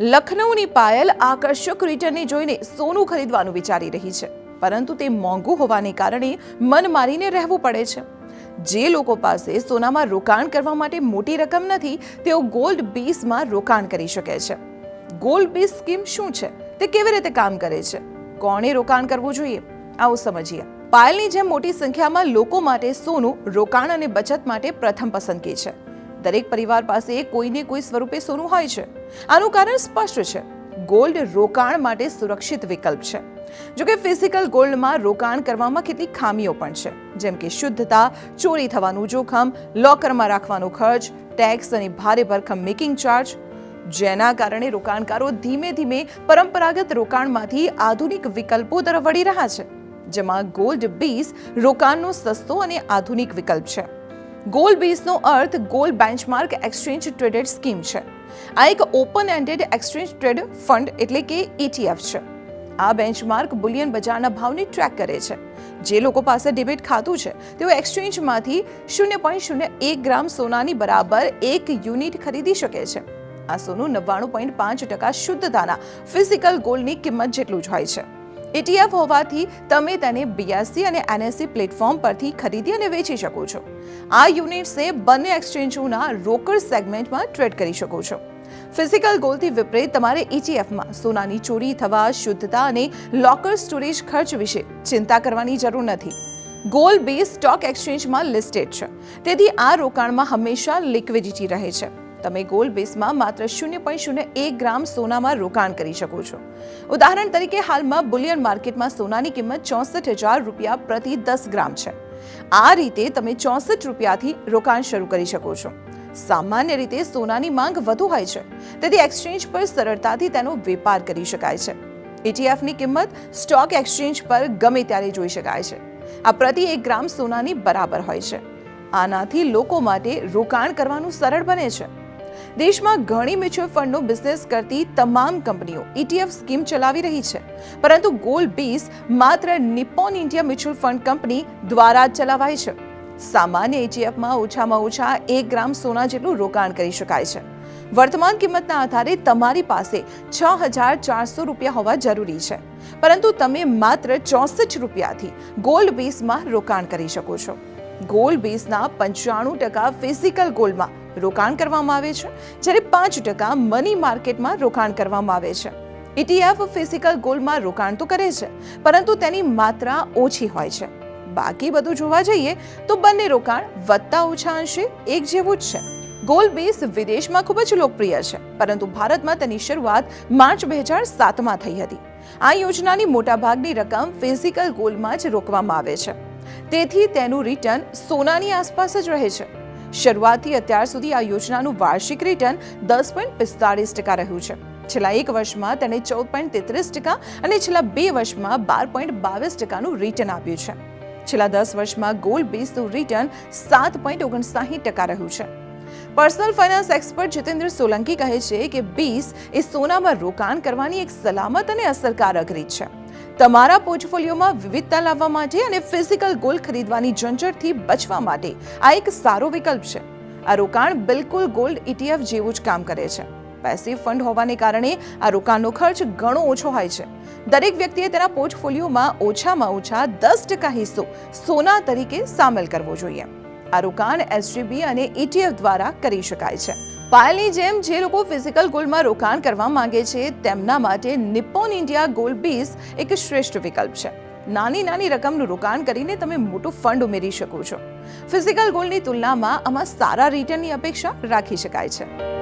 લખનૌની પાયલ આકર્ષક રિટર્નને જોઈને સોનું ખરીદવાનું વિચારી રહી છે. પરંતુ તે મોંઘું હોવાને કારણે મન મારીને રહેવું પડે છે. જે લોકો પાસે સોનામાં રોકાણ કરવા માટે મોટી રકમ નથી, તેઓ ગોલ્ડ બીસમાં રોકાણ કરી શકે છે. ગોલ્ડ બીસ સ્કીમ શું છે? તે કેવી રીતે કામ કરે છે? કોણે રોકાણ કરવું જોઈએ? આવો સમજીએ. પાયલની જેમ મોટી સંખ્યામાં લોકો માટે સોનું રોકાણ અને બચત માટે પ્રથમ પસંદગી છે. દરેક પરિવાર પાસે કોઈને કોઈ સ્વરૂપે સોનું હોય છે. આનું કારણ સ્પષ્ટ છે. ગોલ્ડ રોકાણ માટે સુરક્ષિત વિકલ્પ છે. જો કે ફિઝિકલ ગોલ્ડમાં રોકાણ કરવામાં કેટલીક ખામીઓ પણ છે. જેમ કે શુદ્ધતા, ચોરી થવાનું જોખમ, લોકરમાં રાખવાનો ખર્ચ ટેક્સ અને ભારે ભરખમ મેકિંગ ચાર્જ જેના કારણે રોકાણકારો ધીમે ધીમે પરંપરાગત રોકાણમાંથી આધુનિક વિકલ્પો તરફ વળી રહ્યા છે. જેમાં ગોલ્ડ બીસ રોકાણનો સસ્તો અને આધુનિક વિકલ્પ છે. ગોલ્ડ બેઝનો અર્થ gold benchmark exchange traded scheme છે. આ એક open ended exchange trade fund એટલે કે ETF છે. આ બેન્ચમાર્ક બુલિયન બજારના ભાવને ટ્રેક કરે છે. જે લોકો પાસે ડેબિટ ખાતું છે, તેઓ એક્સચેન્જમાંથી શૂન્ય પોઈન્ટ શૂન્ય એક ગ્રામ સોનાની બરાબર એક યુનિટ ખરીદી શકે છે. આ સોનું નવ્વાણું પોઈન્ટ પાંચ ટકા શુદ્ધતાના ફિઝિકલ ગોલ્ડની કિંમત જેટલું જ હોય છે. ETF હોવાથી તમે તેને બીએસસી અને એનએસસી પ્લેટફોર્મ પરથી ખરીદી અને વેચી શકો છો. આ યુનિટ્સને બંને એક્સચેન્જોના રોકડ સેગમેન્ટમાં ટ્રેડ કરી શકો છો. ફિઝિકલ ગોલથી વિપરીત તમારે ઇટીએફમાં સોનાની ચોરી થવા, શુદ્ધતા અને લોકર સ્ટોરેજ ખર્ચ વિશે ચિંતા કરવાની જરૂર નથી. ગોલ બેઝ સ્ટોક એક્સચેન્જમાં લિસ્ટેડ છે. તેથી આ રોકાણમાં હંમેશા લિક્વિડિટી રહે છે. તમે ગોલ્ડ બેઝમાં માત્ર શૂન્ય પોઈન્ટ શૂન્ય એક ગ્રામ સોનામાં રોકાણ કરી શકો છો. ઉદાહરણ તરીકે હાલમાં બુલિયન માર્કેટમાં સોનાની કિંમત ચોસઠ હજાર રૂપિયા પ્રતિ દસ ગ્રામ છે. આ રીતે તમે ચોસઠ રૂપિયાથી રોકાણ શરૂ કરી શકો છો. સામાન્ય રીતે સોનાની માંગ વધુ હોય છે, તેથી એક્સચેન્જ પર સરળતાથી તેનો વેપાર કરી શકાય છે. એટીએફની કિંમત સ્ટોક એક્સચેન્જ પર ગમે ત્યારે જોઈ શકાય છે. આ પ્રતિ એક ગ્રામ સોનાની બરાબર હોય છે. આનાથી લોકો માટે રોકાણ કરવાનું સરળ બને છે. દેશમાં ઘણી મ્યુચ્યુઅલ ફંડનો બિઝનેસ કરતી તમામ કંપનીઓ ETF સ્કીમ ચલાવી રહી છે. પરંતુ ગોલ્ડ બેઝ માત્ર Nippon India mutual fund company દ્વારા જ ચલાવાય છે. સામાન્ય ETFમાં ઓછામાં ઓછા એક ગ્રામ સોના જેટલું રોકાણ કરી શકાય છે. વર્તમાન કિંમતના આધારે તમારી પાસે છ હજાર ચારસો રૂપિયા હોવા જરૂરી છે. પરંતુ તમે માત્ર ચોસઠ રૂપિયાથી ગોલ્ડ બેઝમાં રોકાણ કરી શકો છો. ગોલ્ડ બેઝના પંચાણું ટકા ફિઝિકલ ગોલ્ડમાં રોકાણ કરવામાં આવે છે, જ્યારે પાંચ ટકા મની માર્કેટમાં રોકાણ કરવામાં આવે છે. ETF ફિઝિકલ ગોલ્ડમાં રોકાણ તો કરે છે, પરંતુ તેની માત્રા ઓછી હોય છે. બાકી બધું જોવા જઈએ, તો બંને રોકાણ વધતા ઓછા અંશે એક જેવું જ છે. ગોલ્ડ બેઝ વિદેશમાં ખૂબ જ લોકપ્રિય છે, પરંતુ ભારતમાં તેની શરૂઆત માર્ચ બે હજાર સાતમાં થઈ હતી. આ યોજનાની મોટાભાગની રકમ ફિઝિકલ ગોલ્ડમાં જ રોકવામાં આવે છે. તેથી તેનું રિટર્ન સોનાની આસપાસ જ રહે છે. શરૂઆતથી અત્યાર સુધી આ યોજનાનું વાર્ષિક રિટર્ન દસ પોઈન્ટ પિસ્તાળીસ ટકા રહ્યું છે. છેલ્લા એક વર્ષમાં તેણે ચૌદ પોઈન્ટ તેત્રીસ ટકા અને છેલ્લા બે વર્ષમાં બાર પોઈન્ટ બાવીસ ટકાનું રિટર્ન આપ્યું છે. છેલ્લા દસ વર્ષમાં ગોલ્ડ બેઝનું રિટર્ન સાત પોઈન્ટ ઓગણસાહીઠ ટકા રહ્યું છે. Personal finance expert Jitendra Solanki કહે છે કે બીસ એ સોનામાં રોકાણ કરવાની એક સલામત અને અસરકારક રીત છે. તમારા પોર્ટફોલિયોમાં વિવિધતા લાવવા માટે અને ફિઝિકલ ગોલ્ડ ખરીદવાની ઝંઝટથી બચવા માટે આ એક સારો વિકલ્પ છે. આ રોકાણ બિલકુલ ગોલ્ડ ETF જેવું જ કામ કરે છે. પેસિવ ફંડ હોવાને કારણે આ રોકાણનો ખર્ચ ઘણો ઓછો હોય છે. દરેક વ્યક્તિએ તેના પોર્ટફોલિયોમાં ઓછામાં ઓછા દસ ટકા હિસ્સો સોના તરીકે સામેલ કરવો જોઈએ. આ રોકાણ એસજીબી અને ETF દ્વારા કરી શકાય છે. પાયલની જેમ જે લોકો ફિઝિકલ ગોલ્ડમાં રોકાણ કરવા માંગે છે, તેમના માટે નિપ્પોન ઇન્ડિયા ગોલ્ડ બીઝ એક શ્રેષ્ઠ વિકલ્પ છે. નાની નાની રકમનું રોકાણ કરીને તમે મોટું ફંડ ઉમેરી શકો છો. ફિઝિકલ ગોલ્ડની તુલનામાં આમાં સારા રિટર્નની અપેક્ષા રાખી શકાય છે.